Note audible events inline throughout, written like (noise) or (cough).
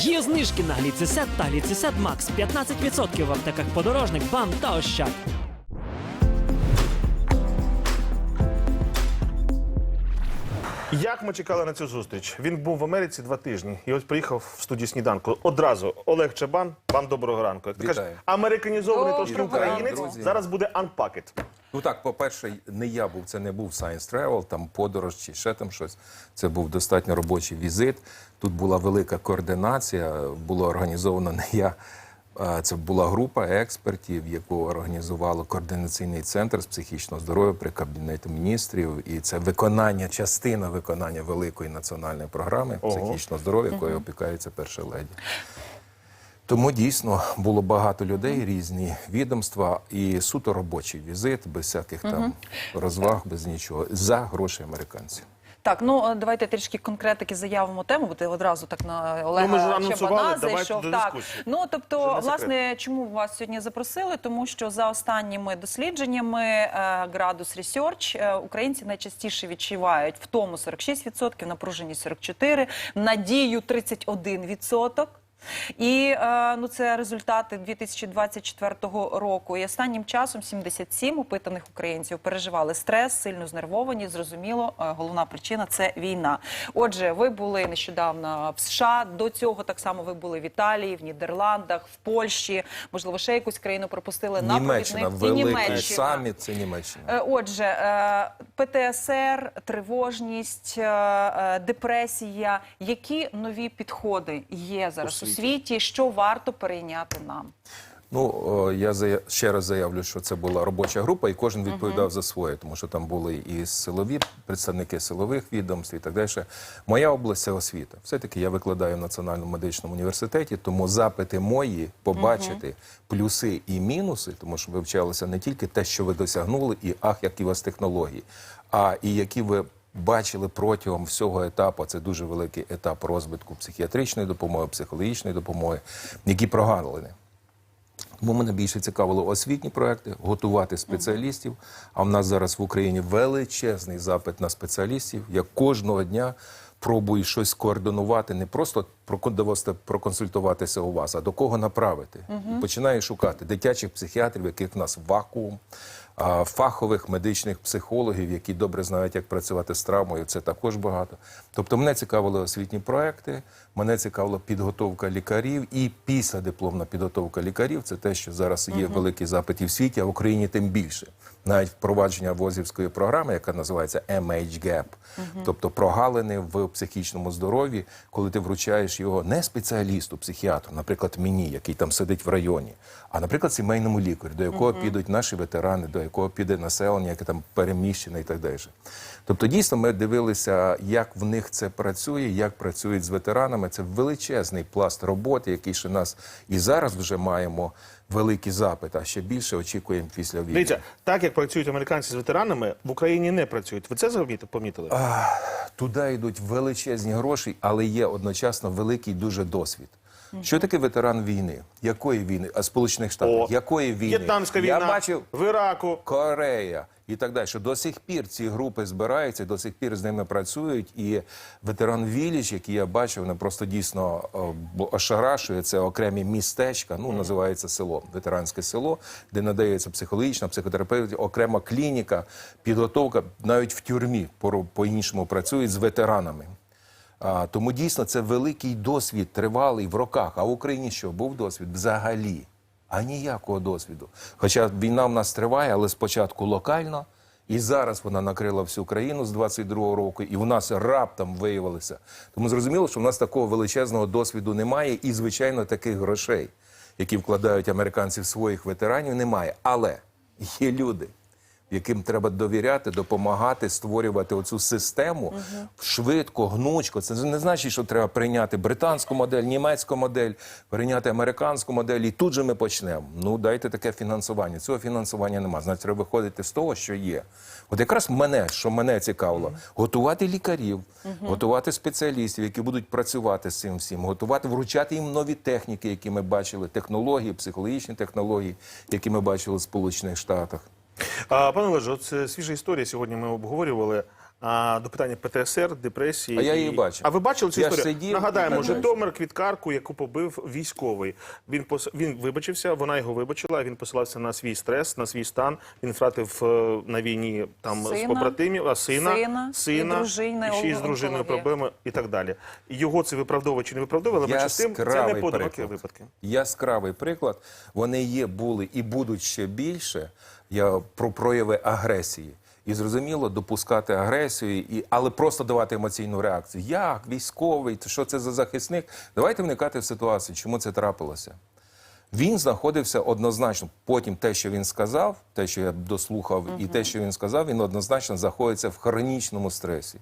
Є знижки на гліцисет та гліцисет Макс 15% в аптеках подорожник, бам та ощад. Як ми чекали на цю зустріч? Він був в Америці два тижні і ось приїхав в студію сніданку. Одразу Олег Чабан. Вам доброго ранку. Як ти Вітаю. кажеш, американізований трошки українець. ранку. Зараз буде Unpacked. Ну так, по-перше, не я був, це не був Science Travel, там подорож чи ще там щось. Це був достатньо робочий візит. Тут була велика координація, було організовано не я. Це була група експертів, яку організувало координаційний центр з психічного здоров'я при кабінеті міністрів. І це виконання, частина виконання великої національної програми Ого. психічного здоров'я, якою опікається перша леді. Тому дійсно було багато людей, різні відомства і суто робочий візит, без всяких там розваг, без нічого, за гроші американців. Так, ну е, давайте трішки конкретики заявимо тему, бо ти одразу так на Олега Ну, Чабана зайшов. до Так. Ну тобто, власне, чому вас сьогодні запросили? Тому що за останніми дослідженнями градус Ресерч е, українці найчастіше відчувають в тому 46%, напруженість 44%, надію 31%. І е, ну це результати 2024 року. І останнім часом 77 опитаних українців переживали стрес, сильно знервовані. Зрозуміло, е, головна причина це війна. Отже, ви були нещодавно в США. До цього так само ви були в Італії, в Нідерландах, в Польщі. Можливо, ще якусь країну пропустили на Німеччина, великий Німеччина. саміт це Німеччина. Е, Отже, ПТСР, тривожність, депресія. Які нові підходи є зараз світі? Що варто перейняти нам? Ну я ще раз заявлю, що це була робоча група, і кожен відповідав за своє, тому що там були і силові представники силових відомств і так далі. Моя область це освіта. Все таки я викладаю в Національному медичному університеті, тому запити мої побачити плюси і мінуси, тому що вивчалося не тільки те, що ви досягнули, і ах, які у вас технології, а і які ви. Бачили протягом всього етапу, це дуже великий етап розвитку психіатричної допомоги, психологічної допомоги, які прогалини. Тому мене більше цікавило освітні проекти, готувати спеціалістів. А в нас зараз в Україні величезний запит на спеціалістів. Я кожного дня пробую щось координувати, не просто прокон- проконсультуватися у вас, а до кого направити. І починаю шукати дитячих психіатрів, яких в нас вакуум, фахових медичних психологів, які добре знають, як працювати з травмою. Це також багато. Тобто, мене цікавили освітні проекти, мене цікавила підготовка лікарів і післядипломна підготовка лікарів. Це те, що зараз є великий запит і в світі, а в Україні тим більше. Навіть впровадження возівської програми, яка називається MH-GAP, тобто прогалини в психічному здоров'ї, коли ти вручаєш його не спеціалісту, психіатру, наприклад, мені, який там сидить в районі, а наприклад, сімейному лікарю, до якого підуть наші ветерани, до якого піде населення, яке там переміщене і так далі. Тобто, дійсно, ми дивилися, як в них це працює, як працюють з ветеранами. Це величезний пласт роботи, який ще нас і зараз вже маємо великий запит, а ще більше очікуємо після війни. Дивіться, так як працюють американці з ветеранами, в Україні не працюють. Ви це помітили? помітили? Туди йдуть величезні гроші, але є одночасно великий дуже досвід. Що таке ветеран війни? Якої війни? А Сполучених Штатів? О, Якої війни? В'єтнамська війна Я бачив в Іраку. Корея і так далі. Що до сих пір ці групи збираються, до сих пір з ними працюють. І ветеран Віліч, який я бачив, вони просто дійсно ошарашує. Це окремі містечка, ну називається село, ветеранське село, де надається психологічна, психотерапевтична, окрема клініка, підготовка навіть в тюрмі по- по-іншому працюють з ветеранами. Тому дійсно це великий досвід, тривалий в роках. А в Україні що був досвід взагалі? А ніякого досвіду. Хоча війна в нас триває, але спочатку локально, і зараз вона накрила всю країну з 22-го року, і в нас раптом виявилося. Тому зрозуміло, що в нас такого величезного досвіду немає, і, звичайно, таких грошей, які вкладають американці в своїх ветеранів, немає. Але є люди яким треба довіряти, допомагати створювати оцю систему швидко, гнучко. Це не значить, що треба прийняти британську модель, німецьку модель, прийняти американську модель, і тут же ми почнемо. Ну дайте таке фінансування. Цього фінансування немає. Значить, треба виходити з того, що є. От якраз мене, що мене цікавило, готувати лікарів, готувати спеціалістів, які будуть працювати з цим всім, готувати, вручати їм нові техніки, які ми бачили, технології, психологічні технології, які ми бачили в Сполучених Штатах. Пане Олеже, от це свіжа історія. Сьогодні ми обговорювали. А, до питання ПТСР, депресії. А я її бачив. А ви бачили цю Я ж історію? сидів Нагадаємо, і. Житомир квіткарку, яку побив військовий. Він пос... він вибачився, вона його вибачила. Він посилався на свій стрес, на свій стан. Він втратив е, на війні там з Сина, побратимів, а сина, сина, і дружини, і ще й з онкологія. дружиною проблеми і так далі. Його це виправдовує чи не виправдовує, але менше з тим це не Яскравий приклад. випадки. Яскравий приклад. Вони є, були і будуть ще більше. Я про прояви агресії. І зрозуміло, допускати агресію, і, але просто давати емоційну реакцію. Як військовий, що це за захисник? Давайте вникати в ситуацію, чому це трапилося. Він знаходився однозначно. Потім те, що він сказав, те, що я дослухав, і те, що він сказав, він однозначно знаходиться в хронічному стресі.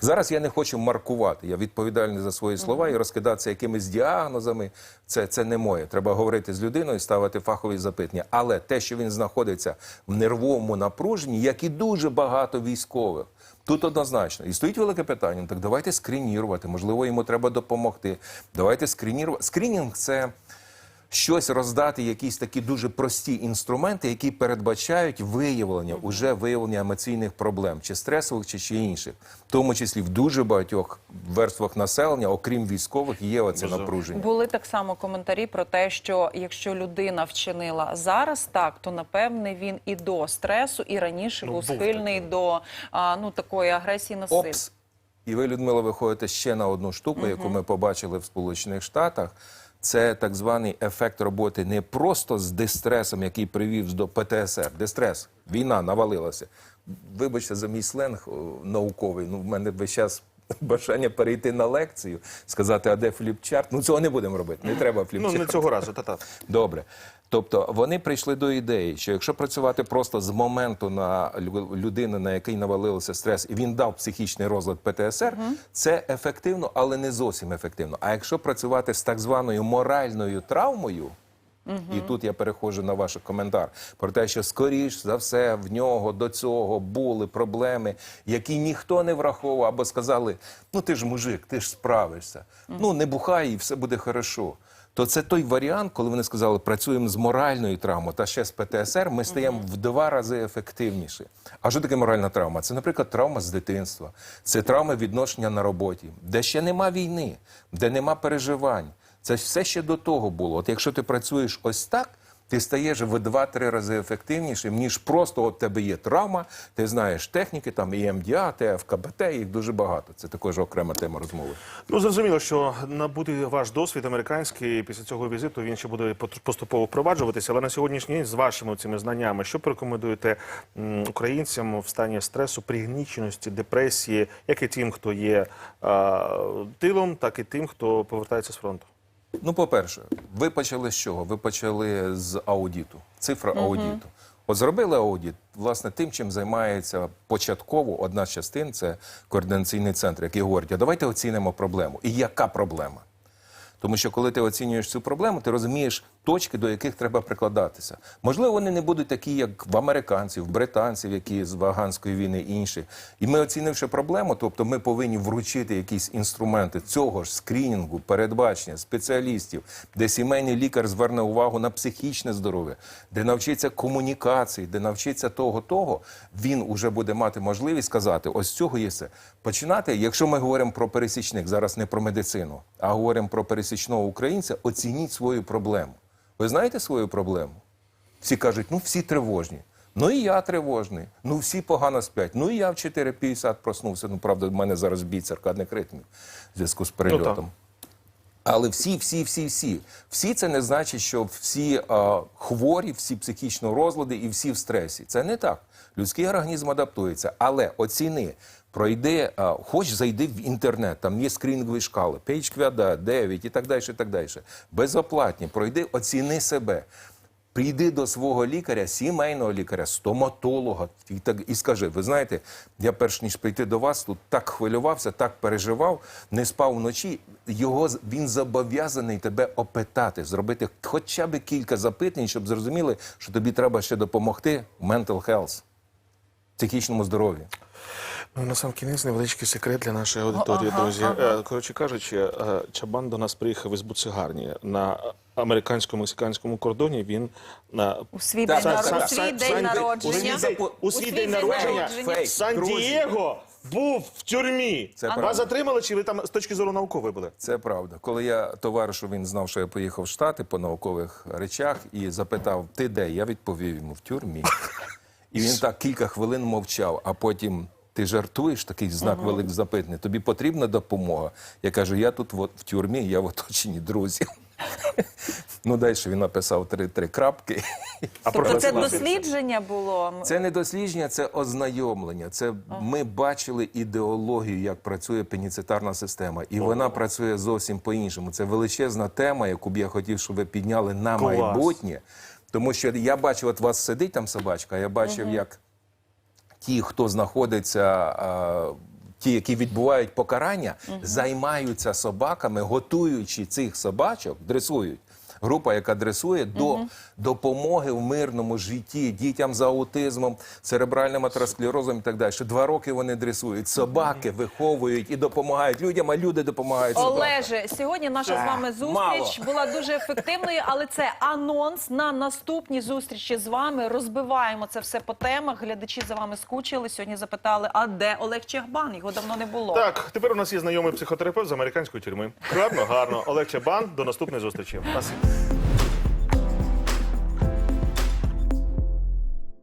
Зараз я не хочу маркувати. Я відповідальний за свої слова і розкидатися якимись діагнозами. Це, це не моє. Треба говорити з людиною, ставити фахові запитання. Але те, що він знаходиться в нервовому напруженні, як і дуже багато військових. Тут однозначно. І стоїть велике питання. Так давайте скринірувати. Можливо, йому треба допомогти. Давайте скринірувати. Скринінг це щось роздати, якісь такі дуже прості інструменти, які передбачають виявлення, уже виявлення емоційних проблем, чи стресових, чи, чи інших, в тому числі в дуже багатьох верствах населення, окрім військових, є оце напруження. Були так само коментарі про те, що якщо людина вчинила зараз так, то напевне він і до стресу, і раніше Ну, був був схильний до а, ну такої агресії насилля. Опс. І ви, Людмила, виходите ще на одну штуку, яку ми побачили в Сполучених Штатах. Це так званий ефект роботи не просто з дистресом, який привів до ПТСР. Дистрес, війна навалилася. Вибачте за мій сленг науковий. Ну, в мене весь час (laughs) бажання перейти на лекцію, сказати, а де фліпчарт. Ну цього не будемо робити. Не треба Ну не цього разу, та-та. (laughs) Добре. Тобто вони прийшли до ідеї, що якщо працювати просто з моменту на лю- людини, на який навалився стрес, і він дав психічний розлад ПТСР, це ефективно, але не зовсім ефективно. А якщо працювати з так званою моральною травмою, і тут я переходжу на ваш коментар про те, що скоріш за все в нього до цього були проблеми, які ніхто не враховував, або сказали: ну ти ж мужик, ти ж справишся. Ну не бухай, і все буде хорошо. То це той варіант, коли вони сказали, працюємо з моральною травмою та ще з ПТСР, ми стаємо в два рази ефективніше. А що таке моральна травма? Це, наприклад, травма з дитинства, це травма відношення на роботі, де ще нема війни, де нема переживань. Це все ще до того було. От якщо ти працюєш ось так, ти стаєш в 2-3 рази ефективнішим, ніж просто от тебе є травма, ти знаєш техніки, там і МДА, ТФКБТ, їх дуже багато. Це також окрема тема розмови. Ну зрозуміло, що набути ваш досвід американський після цього візиту він ще буде поступово впроваджуватися. Але на сьогоднішній день з вашими цими знаннями, що порекомендуєте українцям в стані стресу, пригніченості, депресії, як і тим, хто є а, тилом, так і тим, хто повертається з фронту. Ну, по-перше, ви почали з чого? Ви почали з аудіту, цифра аудіту. От зробили аудіт, власне, тим, чим займається початково одна з частин, це координаційний центр, який говорить, а давайте оцінимо проблему. І яка проблема? Тому що коли ти оцінюєш цю проблему, ти розумієш точки, до яких треба прикладатися. Можливо, вони не будуть такі, як в американців, британців, які з Ваганської війни інші. І ми, оцінивши проблему, тобто ми повинні вручити якісь інструменти цього ж скрінінгу, передбачення, спеціалістів, де сімейний лікар зверне увагу на психічне здоров'я, де навчиться комунікації, де навчиться того, того, він уже буде мати можливість сказати: ось цього є все. Починати, якщо ми говоримо про пересічник, зараз не про медицину, а говоримо про пересічного українця, оцініть свою проблему. Ви знаєте свою проблему? Всі кажуть, ну всі тривожні. Ну і я тривожний. Ну всі погано сплять. Ну і я в 4.50 проснувся. Ну, правда, в мене зараз бій циркадних ритмів в зв'язку з перельотом. Але всі, всі, всі, всі. Всі це не значить, що всі а, хворі, всі психічно розлади і всі в стресі. Це не так. Людський організм адаптується. Але оціни, пройди, хоч зайди в інтернет, там є скрінінгові шкали, PHQAD, 9 і так далі, і так далі. Безоплатні, пройди, оціни себе. Прийди до свого лікаря, сімейного лікаря, стоматолога, і так і скажи: ви знаєте, я перш ніж прийти до вас, тут так хвилювався, так переживав, не спав вночі. Його він зобов'язаний тебе опитати, зробити хоча б кілька запитань, щоб зрозуміли, що тобі треба ще допомогти в mental health, психічному здоров'ю. Ну, на сам кінець невеличкий секрет для нашої аудиторії, Ага, друзі. ага. Е, Коротше кажучи, е, Чабан до нас приїхав із буцегарні на американсько-мексиканському кордоні. Він на У свій день, народження. у свій день- народження. Сан-Дієго був в тюрмі. Це Вас правда. затримали, чи ви там з точки зору наукової були? Це правда. Коли я товаришу, він знав, що я поїхав в Штати по наукових речах і запитав, ти де? Я відповів йому в тюрмі. (laughs) І він так кілька хвилин мовчав, а потім. Ти жартуєш такий знак велик запитаний, тобі потрібна допомога. Я кажу, я тут от в тюрмі, я в оточенні друзів. ну, далі він написав три, три крапки. А Тобто це дослідження було. Це не дослідження, це ознайомлення. Це ми бачили ідеологію, як працює пеніцитарна система, і вона працює зовсім по-іншому. Це величезна тема, яку б я хотів, щоб ви підняли на Клас. майбутнє. Тому що я бачив, от вас сидить там собачка, я бачив, як ті, хто знаходиться. Ті, які відбувають покарання, займаються собаками, готуючи цих собачок, дресують. Група, яка дресує до допомоги в мирному житті дітям з аутизмом, церебральним атеросклерозом і так далі. Що Два роки вони дресують. Собаки виховують і допомагають людям, а люди допомагають собакам. Олеже, сьогодні наша з вами зустріч мало. була дуже ефективною, але це анонс на наступні зустрічі з вами. Розбиваємо це все по темах. Глядачі за вами скучили. Сьогодні запитали, а де Олег Чехбан? Його давно не було. Так, тепер у нас є знайомий психотерапевт з американської тюрми. Гарно, гарно. Олег Чабан, до наступної зустрічі. Спасибо.